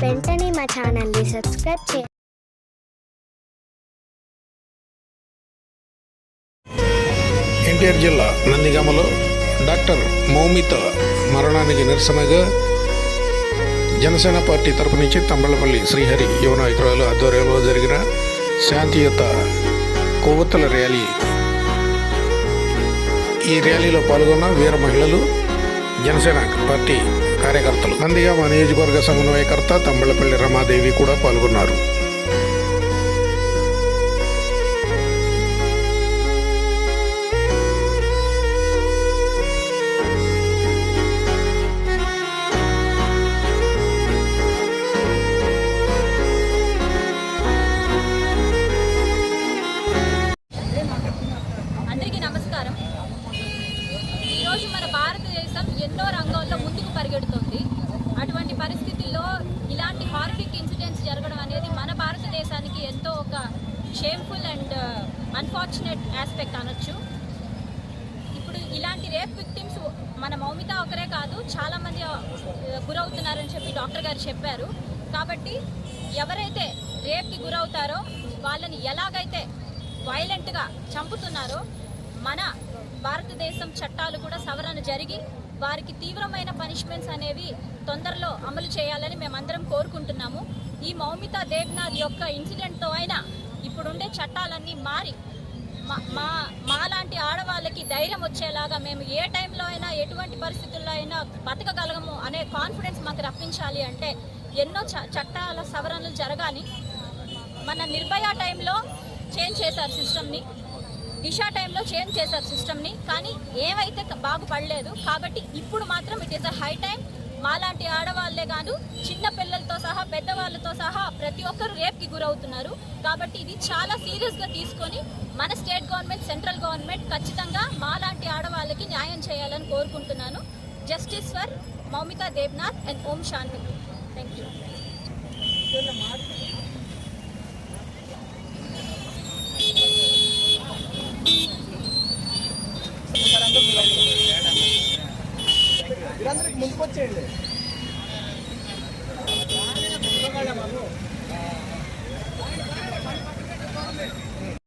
వెంటనే మా ఛానల్ని సబ్స్క్రైబ్ చేయండి ఎన్టీఆర్ జిల్లా నందిగామలో డాక్టర్ మౌమిత మరణానికి నిరసనగా జనసేన పార్టీ తరపు నుంచి తంబళ్ళపల్లి శ్రీహరి యువ నాయకురాలు ఆధ్వర్యంలో జరిగిన శాంతియుత కొవ్వొత్తుల ర్యాలీ. ఈ ర్యాలీలో పాల్గొన్న వీర మహిళలు జనసేన పార్టీ కార్యకర్తలు. నందిగామ నియోజకవర్గ సమన్వయకర్త తంబళ్ళపల్లి రమాదేవి కూడా పాల్గొన్నారు. ఎన్నో ముందుకు పరిగెడుతుంది. అటువంటి పరిస్థితుల్లో ఇలాంటి హార్ఫిక్ ఇన్సిడెంట్స్ జరగడం అనేది మన భారతదేశానికి ఎంతో ఒక షేమ్ఫుల్ అండ్ అన్ఫార్చునేట్ ఆస్పెక్ట్ అనొచ్చు. ఇప్పుడు ఇలాంటి రేప్ విక్టిమ్స్ మన మౌమిత ఒకరే కాదు చాలామంది uh, గురవుతున్నారని చెప్పి డాక్టర్ గారు చెప్పారు. కాబట్టి ఎవరైతే రేప్కి గురవుతారో వాళ్ళని ఎలాగైతే వైలెంట్గా చంపుతున్నారో మన భారతదేశం చట్టాలు కూడా సవరణ జరిగి వారికి తీవ్రమైన పనిష్మెంట్స్ అనేవి తొందరలో అమలు చేయాలని మేమందరం కోరుకుంటున్నాము. ఈ మౌమిత దేవ్నాథ్ యొక్క ఇన్సిడెంట్తో అయినా ఇప్పుడుండే చట్టాలన్నీ మారి మా- మా మాలాంటి ఆడవాళ్ళకి ధైర్యం వచ్చేలాగా మేము ఏ టైంలో అయినా ఎటువంటి పరిస్థితుల్లో అయినా బతకగలగము అనే కాన్ఫిడెన్స్ మాకు రప్పించాలి అంటే ఎన్నో చ- చట్టాల సవరణలు జరగాలి. మన నిర్భయ టైంలో చేంజ్ చేశారు సిస్టమ్ని దిశ టైంలో చేంజ్ చేశారు సిస్టమ్ని కానీ ఏమైతే బాగుపడలేదు కాబట్టి ఇప్పుడు మాత్రం it is a high time మాలాంటి ఆడవాళ్ళే కాదు చిన్న పిల్లలతో సహా పెద్దవాళ్ళతో సహా ప్రతి ఒక్కరు రేప్కి గురవుతున్నారు. కాబట్టి ఇది చాలా సీరియస్గా తీసుకొని మన స్టేట్ గవర్నమెంట్ సెంట్రల్ గవర్నమెంట్ ఖచ్చితంగా మాలాంటి ఆడవాళ్ళకి న్యాయం చేయాలని కోరుకుంటున్నాను. Justice for Moumita Debnath and Om Shanti. Thank you ముందుకు వచ్చేయండి